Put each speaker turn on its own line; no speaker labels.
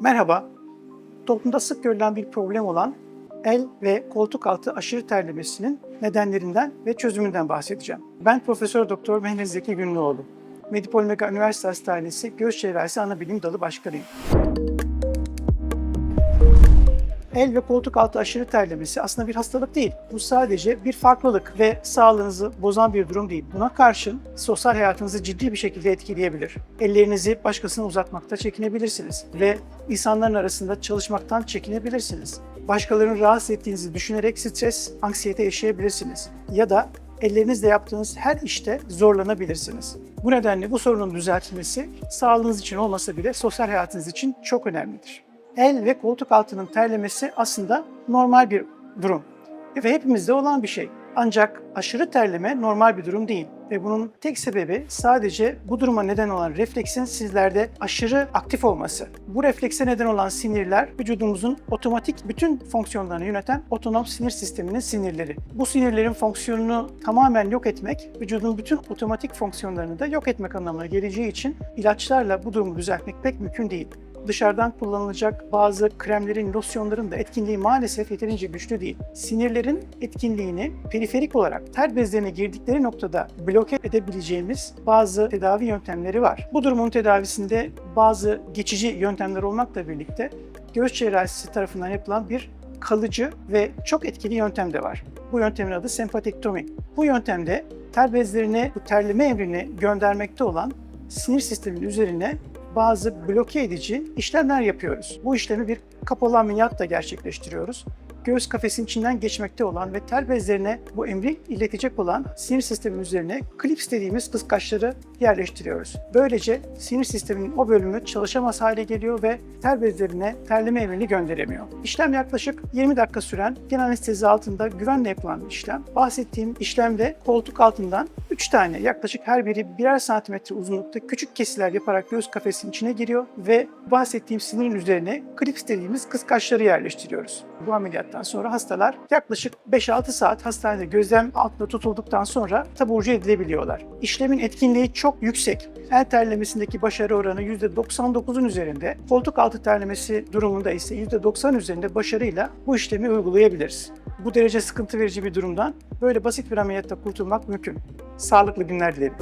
Merhaba. Toplumda sık görülen bir problem olan el ve koltuk altı aşırı terlemesinin nedenlerinden ve çözümünden bahsedeceğim. Ben Profesör Doktor Mehmet Zeki Günlüoğlu. Medipol Mega Üniversite Hastanesi Göğüs Cerrahisi Anabilim Dalı Başkanıyım. El ve koltuk altı aşırı terlemesi aslında bir hastalık değil. Bu sadece bir farklılık ve sağlığınızı bozan bir durum değil. Buna karşın sosyal hayatınızı ciddi bir şekilde etkileyebilir. Ellerinizi başkasına uzatmakta çekinebilirsiniz ve insanların arasında çalışmaktan çekinebilirsiniz. Başkalarını rahatsız ettiğinizi düşünerek stres, anksiyete yaşayabilirsiniz. Ya da ellerinizle yaptığınız her işte zorlanabilirsiniz. Bu nedenle bu sorunun düzeltilmesi sağlığınız için olmasa bile sosyal hayatınız için çok önemlidir el ve koltuk altının terlemesi aslında normal bir durum ve hepimizde olan bir şey. Ancak aşırı terleme normal bir durum değil ve bunun tek sebebi sadece bu duruma neden olan refleksin sizlerde aşırı aktif olması. Bu reflekse neden olan sinirler vücudumuzun otomatik bütün fonksiyonlarını yöneten otonom sinir sisteminin sinirleri. Bu sinirlerin fonksiyonunu tamamen yok etmek, vücudun bütün otomatik fonksiyonlarını da yok etmek anlamına geleceği için ilaçlarla bu durumu düzeltmek pek mümkün değil dışarıdan kullanılacak bazı kremlerin, losyonların da etkinliği maalesef yeterince güçlü değil. Sinirlerin etkinliğini periferik olarak ter bezlerine girdikleri noktada bloke edebileceğimiz bazı tedavi yöntemleri var. Bu durumun tedavisinde bazı geçici yöntemler olmakla birlikte göğüs cerrahisi tarafından yapılan bir kalıcı ve çok etkili yöntem de var. Bu yöntemin adı sempatektomi. Bu yöntemde ter bezlerine bu terleme emrini göndermekte olan sinir sistemin üzerine bazı bloke edici işlemler yapıyoruz. Bu işlemi bir kapalı ameliyatla gerçekleştiriyoruz. Göğüs kafesinin içinden geçmekte olan ve ter bezlerine bu emri iletecek olan sinir sistemin üzerine klips dediğimiz kıskaçları yerleştiriyoruz. Böylece sinir sisteminin o bölümü çalışamaz hale geliyor ve ter bezlerine terleme emrini gönderemiyor. İşlem yaklaşık 20 dakika süren genel anestezi altında güvenle yapılan bir işlem. Bahsettiğim işlemde koltuk altından 3 tane yaklaşık her biri birer santimetre uzunlukta küçük kesiler yaparak göğüs kafesinin içine giriyor ve bahsettiğim sinirin üzerine klips dediğimiz kıskaçları yerleştiriyoruz. Bu ameliyattan sonra hastalar yaklaşık 5-6 saat hastanede gözlem altında tutulduktan sonra taburcu edilebiliyorlar. İşlemin etkinliği çok yüksek. El terlemesindeki başarı oranı %99'un üzerinde, koltuk altı terlemesi durumunda ise %90 üzerinde başarıyla bu işlemi uygulayabiliriz. Bu derece sıkıntı verici bir durumdan böyle basit bir ameliyatta kurtulmak mümkün. Sağlıklı günler dilerim.